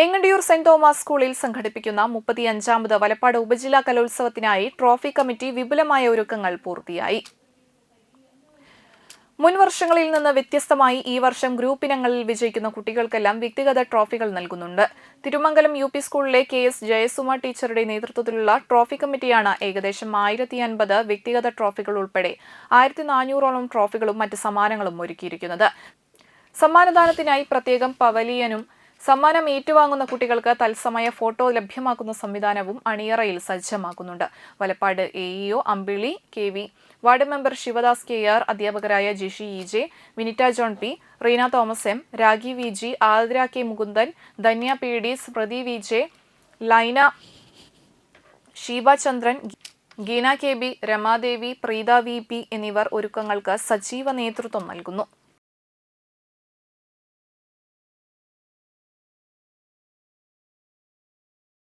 Engandiyur saint Thomas സ്കൂളിൽ സംഘടിപ്പിക്കുന്ന മുപ്പത്തിയഞ്ചാമത് വലപ്പാട് ഉപജില്ലാ കലോത്സവത്തിനായി ട്രോഫി കമ്മിറ്റി വിപുലമായ ഒരുക്കങ്ങൾ പൂർത്തിയായി. മുൻ വർഷങ്ങളിൽ നിന്ന് വ്യത്യസ്തമായി ഈ വർഷം ഗ്രൂപ്പ് ഇനങ്ങളിൽ വിജയിക്കുന്ന കുട്ടികൾക്കെല്ലാം വ്യക്തിഗത ട്രോഫികൾ നൽകുന്നുണ്ട്. തിരുമംഗലം യു പി സ്കൂളിലെ കെ എസ് ജയസുമ ടീച്ചറുടെ നേതൃത്വത്തിലുള്ള ട്രോഫി കമ്മിറ്റിയാണ് ഏകദേശം ആയിരത്തി അൻപത് വ്യക്തിഗത ട്രോഫികൾ ഉൾപ്പെടെ ആയിരത്തി നാനൂറോളം ട്രോഫികളും മറ്റ് സമ്മാനങ്ങളും ഒരുക്കിയിരിക്കുന്നത്. സമ്മാനദാനത്തിനായി പ്രത്യേകം പവലിയനും സമ്മാനം ഏറ്റുവാങ്ങുന്ന കുട്ടികൾക്ക് തത്സമയ ഫോട്ടോ ലഭ്യമാക്കുന്ന സംവിധാനവും അണിയറയിൽ സജ്ജമാക്കുന്നുണ്ട്. Valappad A E O Ambili K V ward member Sivadas K R അധ്യാപകരായ Jishi E J Vinitta John P Reena Thomas M Ragi V G Athira K Mukundan Dhanya P D Smrithi V J Laina Sheeba Chandran Geena K B Ramadevi Preetha V P എന്നിവർ ഒരുക്കങ്ങൾക്ക് സജീവ നേതൃത്വം നൽകുന്നു.